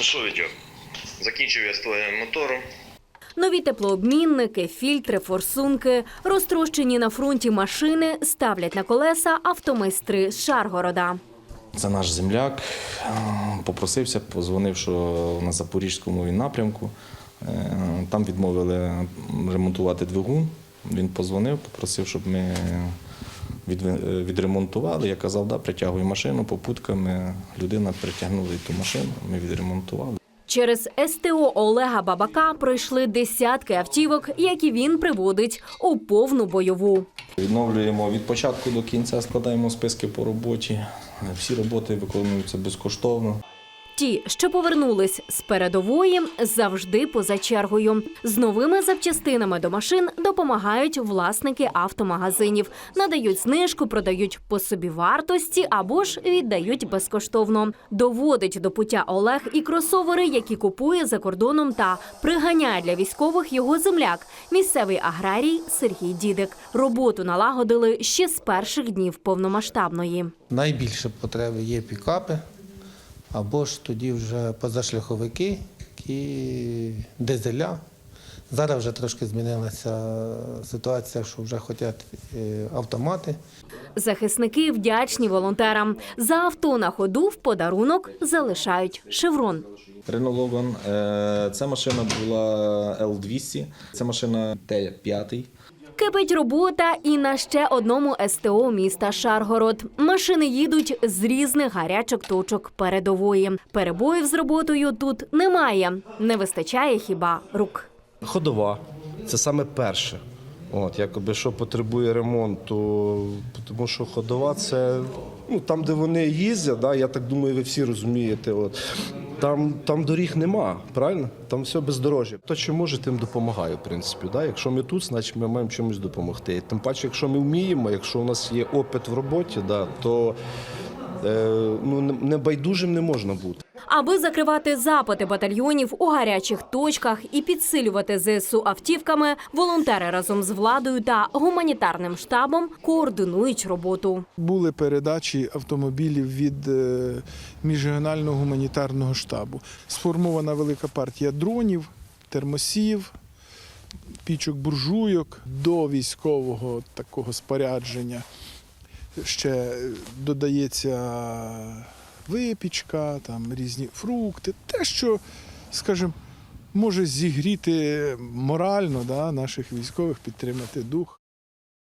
Ну що, закінчив я з твоїм мотором. Нові теплообмінники, фільтри, форсунки, розтрощені на фронті машини ставлять на колеса автомайстри з Шаргорода. Це наш земляк. е, Попросився, позвонив, що на Запорізькому він напрямку. Е, Там відмовили ремонтувати двигун. Він позвонив, попросив, щоб ми від- е, відремонтували. Я казав, да, притягуй машину попутками. Людина притягнула і ту машину, ми відремонтували. Через СТО Олега Бабака пройшли десятки автівок, які він приводить у повну бойову. Відновлюємо від початку до кінця, складаємо списки по роботі. Всі роботи виконуються безкоштовно. Ті, що повернулись з передової, завжди поза чергою. З новими запчастинами до машин допомагають власники автомагазинів, надають знижку, продають по собі вартості або ж віддають безкоштовно. Доводить до пуття Олег і кросовери, які купує за кордоном, та приганяє для військових його земляк, місцевий аграрій Сергій Дідик. Роботу налагодили ще з перших днів повномасштабної. Найбільше потреби є пікапи, або ж тоді вже позашляховики і дизеля. Зараз вже трошки змінилася ситуація, що вже хочуть е, автомати. Захисники вдячні волонтерам. За авто на ходу в подарунок залишають шеврон. Renault Logan. е, Ця машина була L200, це машина Т5. Кипить робота і на ще одному СТО міста Шаргород. Машини їдуть з різних гарячих точок передової. Перебоїв з роботою тут немає. Не вистачає хіба рук. Ходова це саме перше. От, якоби що потребує ремонту, тому що ходова це ну, там, де вони їздять, да, я так думаю, ви всі розумієте. От, там, там доріг нема, правильно? Там все бездорожжя. То, що може, тим допомагає, в принципі. Да? Якщо ми тут, значить ми маємо чомусь допомогти. Тим паче, якщо ми вміємо, якщо у нас є опит в роботі, да, то е, ну, не- небайдужим не можна бути. Аби закривати запити батальйонів у гарячих точках і підсилювати ЗСУ автівками, волонтери разом з владою та гуманітарним штабом координують роботу. Були передачі автомобілів від е, міжрегіонального гуманітарного штабу. Сформована велика партія дронів, термосів, пічок буржуйок до військового такого спорядження. Ще е, додається випічка, там різні фрукти, те, що, скажімо, може зігріти морально да, наших військових, підтримати дух.